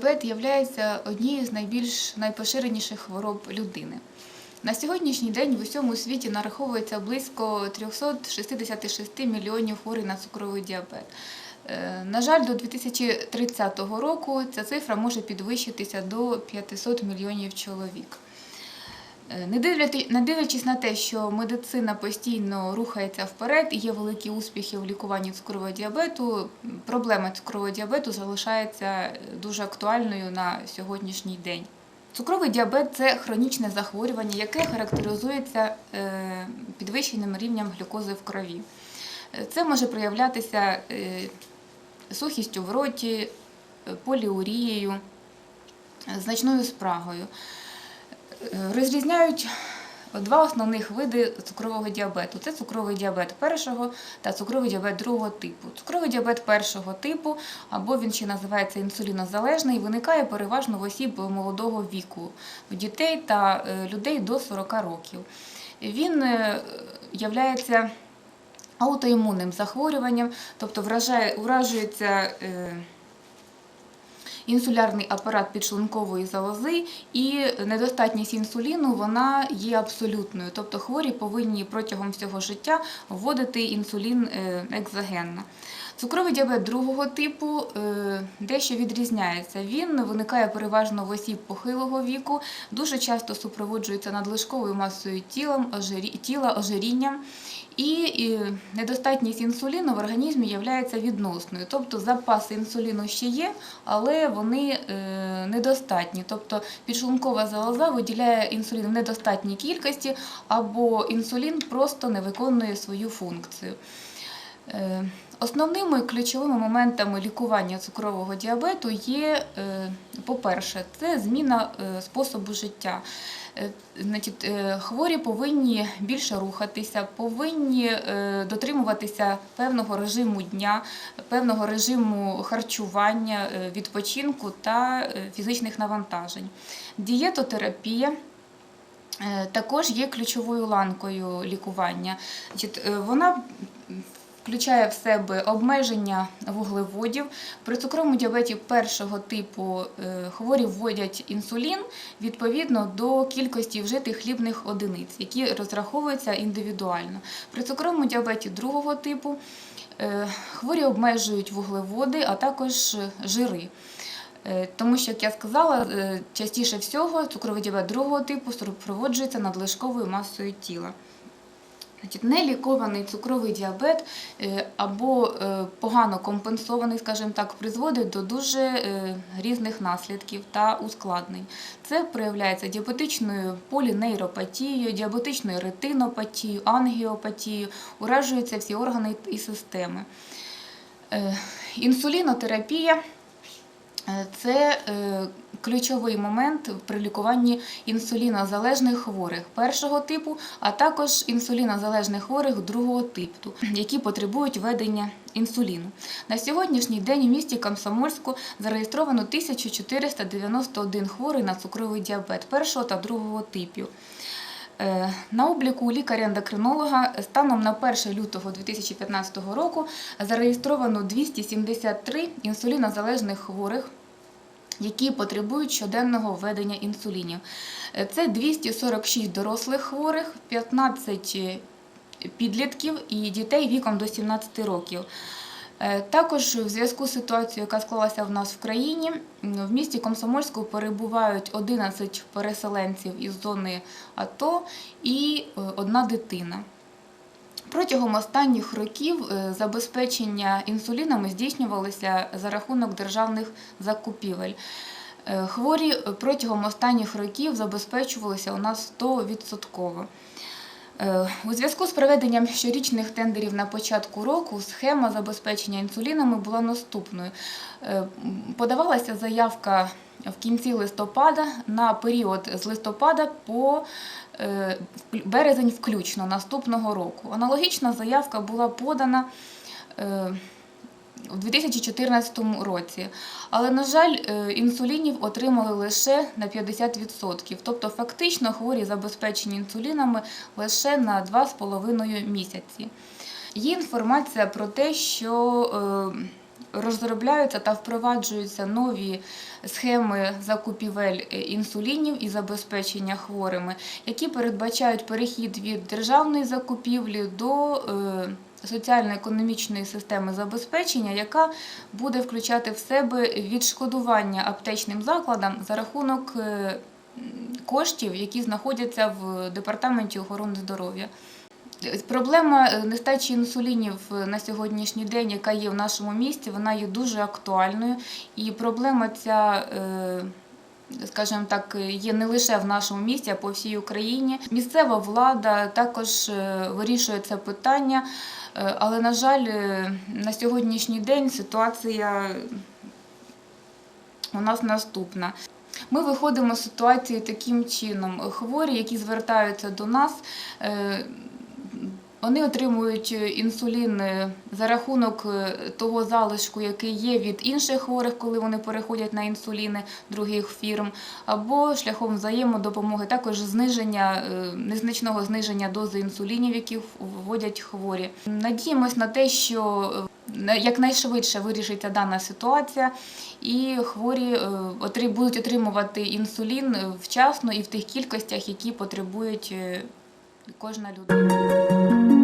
діабет є однією з найбільш найпоширеніших хвороб людини. На сьогоднішній день в усьому світі нараховується близько 366 мільйонів хворих на цукровий діабет. Е, На жаль, до 2030 року ця цифра може підвищитися до 500 мільйонів чоловік. Е, Не дивлячись на те, що медицина постійно рухається вперед і є великі успіхи в лікуванні цукрового діабету, проблема цукрового діабету залишається е, дуже актуальною на сьогоднішній день. Цукровий діабет це хронічне захворювання, яке характеризується е, підвищеним рівнем глюкози в крові. Це може проявлятися сухістю в роті, поліурією, значною спрагою. Е, Розрізняють два основних види цукрового діабету: це цукровий діабет першого та цукровий діабет другого типу. Цукровий діабет першого типу, або він ще називається інсулінозалежний, виникає переважно в осіб молодого віку, в дітей та е, людей до 40 років. Він е, являється аутоімунним захворюванням, тобто вражає, уражується. Інсулярний апарат підшлункової залози, і недостатність інсуліну вона є абсолютною. Тобто хворі повинні протягом всього життя вводити інсулін е, екзогенно. Цукровий діабет другого типу е, дещо відрізняється. Він виникає переважно в осіб похилого віку, дуже часто супроводжується надлишковою масою тіла, ожирінням. І недостатність інсуліну в організмі є відносною. Тобто запаси інсуліну ще є, але вони е, недостатні. Тобто підшлункова залоза виділяє інсулін в недостатній кількості, або інсулін просто не виконує свою функцію. Е, Основними ключовими моментами лікування цукрового діабету є, е, по-перше, це зміна е, способу життя. Хворі повинні більше рухатися, повинні дотримуватися певного режиму дня, певного режиму харчування, відпочинку та фізичних навантажень. Дієтотерапія. Також є ключовою ланкою лікування. Вона включає в себе обмеження вуглеводів. При цукровому діабеті першого типу е, хворі вводять інсулін відповідно до кількості вжитих хлібних одиниць, які розраховуються індивідуально. При цукровому діабеті другого типу е, хворі обмежують вуглеводи, а також жири. Е, Тому що, як я сказала, частіше всього цукровий діабет другого типу супроводжується надлишковою масою тіла. Нелікований цукровий діабет е, або е, погано компенсований, скажімо так, призводить до дуже е, різних наслідків та ускладнень. Це проявляється діабетичною полінейропатією, діабетичною ретинопатією, ангіопатією, уражуються всі органи і системи. Інсулінотерапія Це е, ключовий момент при лікуванні інсулінозалежних хворих першого типу, а також інсулінозалежних хворих другого типу, які потребують введення інсуліну. На сьогоднішній день у місті Комсомольську зареєстровано 1491 хворий на цукровий діабет першого та другого типів. Е, На обліку лікаря-ендокринолога станом на 1 лютого 2015 року зареєстровано 273 інсулінозалежних хворих, які потребують щоденного введення інсулінів. Е, Це 246 дорослих хворих, 15 підлітків і дітей віком до 17 років. Е, Також в зв'язку з ситуацією, яка склалася в нас в країні, в місті Комсомольську перебувають 11 переселенців із зони АТО і е, одна дитина. Протягом останніх років е, забезпечення інсулінами здійснювалося за рахунок державних закупівель. Е, Хворі протягом останніх років забезпечувалися у нас 100%. Е, У зв'язку з проведенням щорічних тендерів на початку року схема забезпечення інсулінами була наступною. Подавалася заявка в кінці листопада на період з листопада по березень включно наступного року. Аналогічна заявка була подана. е, у 2014 році. Але, на жаль, е, інсулінів отримали лише на 50%. Тобто, фактично хворі забезпечені інсулінами лише на 2,5 місяці. Є інформація про те, що е, розробляються та впроваджуються нові схеми закупівель е, інсулінів і забезпечення хворими, які передбачають перехід від державної закупівлі до е, соціально-економічної системи забезпечення, яка буде включати в себе відшкодування аптечним закладам за рахунок е, коштів, які знаходяться в департаменті охорони здоров'я. Проблема е, нестачі інсулінів на сьогоднішній день, яка є в нашому місті, вона є дуже актуальною. І проблема ця, е, скажімо так, є не лише в нашому місті, а по всій Україні. Місцева влада також е, вирішує це питання, але, на жаль, на сьогоднішній день ситуація у нас наступна. Ми виходимо з ситуації таким чином. Хворі, які звертаються до нас, вони отримують інсулін е, за рахунок е, того залишку, який є від інших хворих, коли вони переходять на інсуліни других фірм, або шляхом взаємодопомоги, також зниження е, незначного зниження дози інсулінів, які вводять хворі. Надіємось на те, що е, на- якнайшвидше вирішиться дана ситуація, і хворі е, будуть отримувати інсулін е, вчасно і в тих кількостях, які потребують е, кожна людина.